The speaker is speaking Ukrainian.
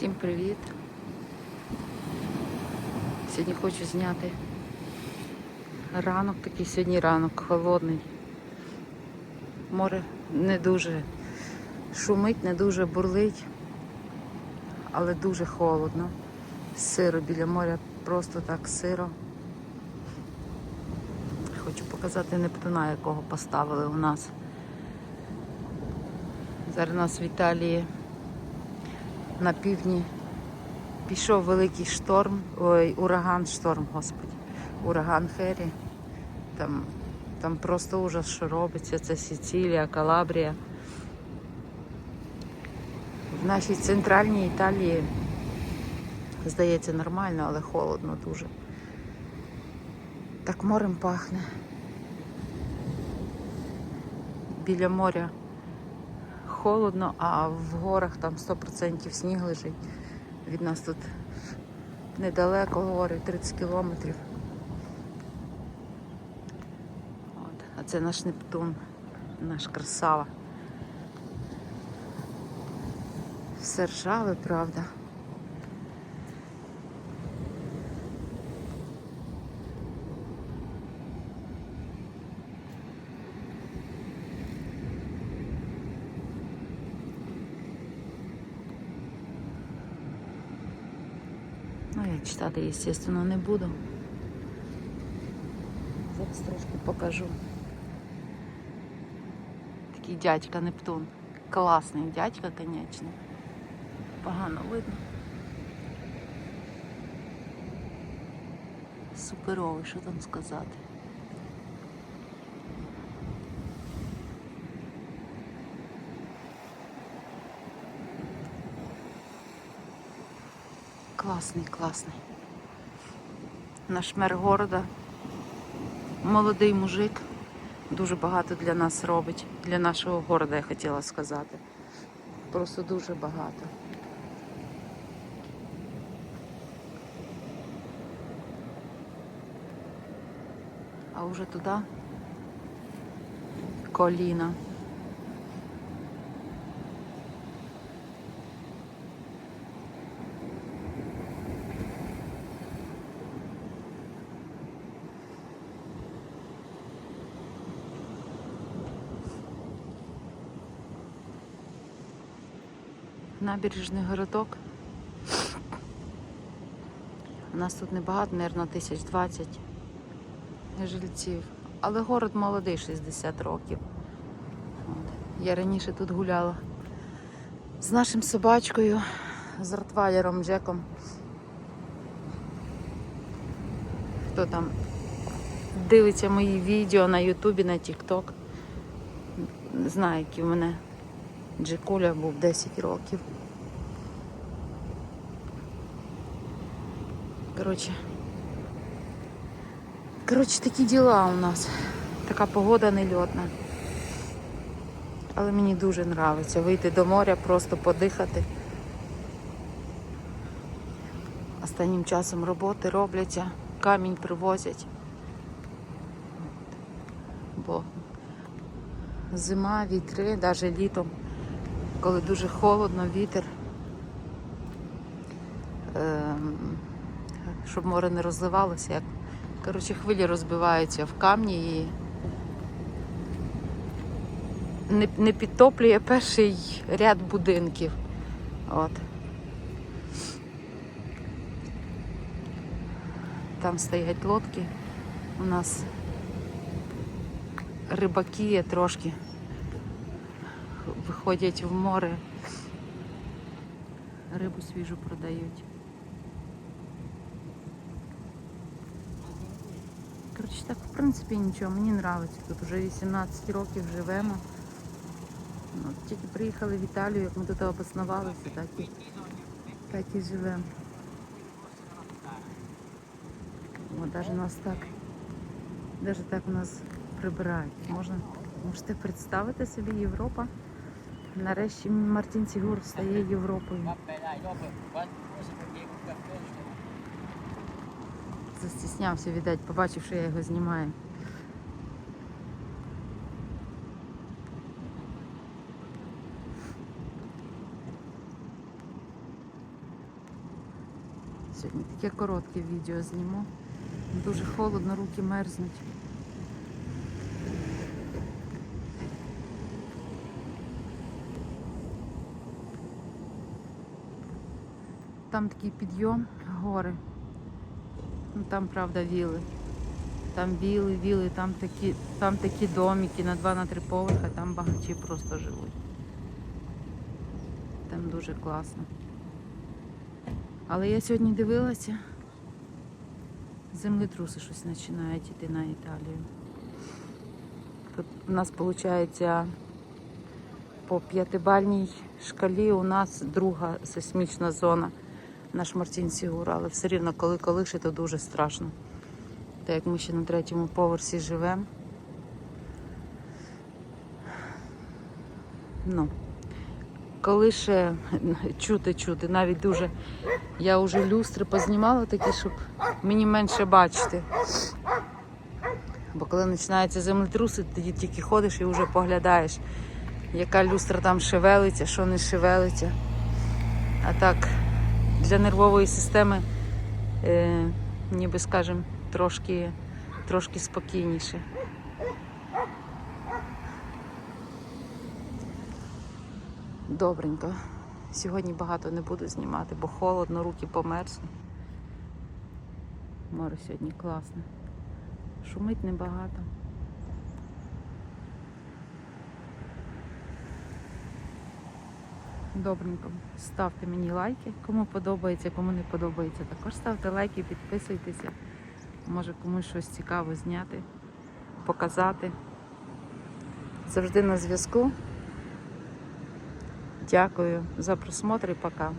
Всім привіт! Сьогодні хочу зняти ранок, такий сьогодні ранок холодний. Море не дуже шумить, не дуже бурлить, але дуже холодно. Сиро біля моря просто так сиро. Хочу показати Нептуна, якого поставили у нас. Зараз у нас в Італії на півдні пішов великий шторм, ой, ураган, шторм, господи, ураган Фері. Там, там просто ужас, що робиться. Це Сицилія, Калабрія. В нашій центральній Італії, здається, нормально, але холодно дуже. Так морем пахне. Біля моря холодно, а в горах там 100% сніг лежить. Від нас тут недалеко гори, 30 кілометрів. От. А це наш Нептун, наш красава. Все ржаве, правда. Ну, я читати, звісно, не буду. Зараз трошки покажу. Такий дядька Нептун. Класний дядька, звісно. Погано видно. Суперовий, що там сказати. Класний, класний. Наш мер города. Молодий мужик. Дуже багато для нас робить. Для нашого города, я хотіла сказати. Просто дуже багато. А вже туди коліна. Набережний городок. У нас тут небагато, мабуть, тисяч двадцять жильців. Але город молодий, 60 років. От. Я раніше тут гуляла з нашим собачкою, з ротвайлером Джеком. Хто там дивиться мої відео на Ютубі, на Тікток. Знає, які в мене Джекуля був 10 років. Коротше. Коротше, такі діла у нас. Така погода нельотна. Але мені дуже подобається вийти до моря, просто подихати. Останнім часом роботи робляться, камінь привозять. Бо зима, вітри, навіть літом, коли дуже холодно, вітер. Ем, щоб море не розливалося, коротше, хвилі розбиваються в камні і не, не підтоплює перший ряд будинків. От. Там стоять лодки. У нас рибаки є трошки виходять в море, рибу свіжу продають. Коротше, так, в принципі, нічого, мені подобається. Тут вже 18 років живемо. Ну, тільки приїхали в Італію, як ми тут обоснувалися, так і, так і живемо. Навіть нас так, навіть так у нас прибирають. Можна, можете представити собі Європа. Нарешті Мартін Сігур стає Європою. Застіснявся, віддать, побачив, що я його знімаю. Сьогодні таке коротке відео зніму. Дуже холодно, руки мерзнуть. Там такий підйом, гори. Ну, там, правда, віли. Там віли, віли, там такі, там такі домики на два на три поверха, там багачі просто живуть. Там дуже класно. Але я сьогодні дивилася, землетруси щось починають йти на Італію. Тут у нас виходить по п'ятибальній шкалі у нас друга сейсмічна зона на Шмартінці Гура, але все рівно, коли колише, то дуже страшно. Так як ми ще на третьому поверсі живемо. Ну, коли ще чути, чути, навіть дуже. Я вже люстри познімала такі, щоб мені менше бачити. Бо коли починаються землетруси, тоді тільки ходиш і вже поглядаєш, яка люстра там шевелиться, що не шевелиться. А так, для нервової системи, е, ніби скажем, трошки, трошки спокійніше. Добренько. Сьогодні багато не буду знімати, бо холодно, руки померзли. Море сьогодні класне. Шумить небагато. Добренько. Ставте мені лайки, кому подобається, кому не подобається. Також ставте лайки, підписуйтеся. Може комусь щось цікаве зняти, показати. Завжди на зв'язку. Дякую за просмотр і пока.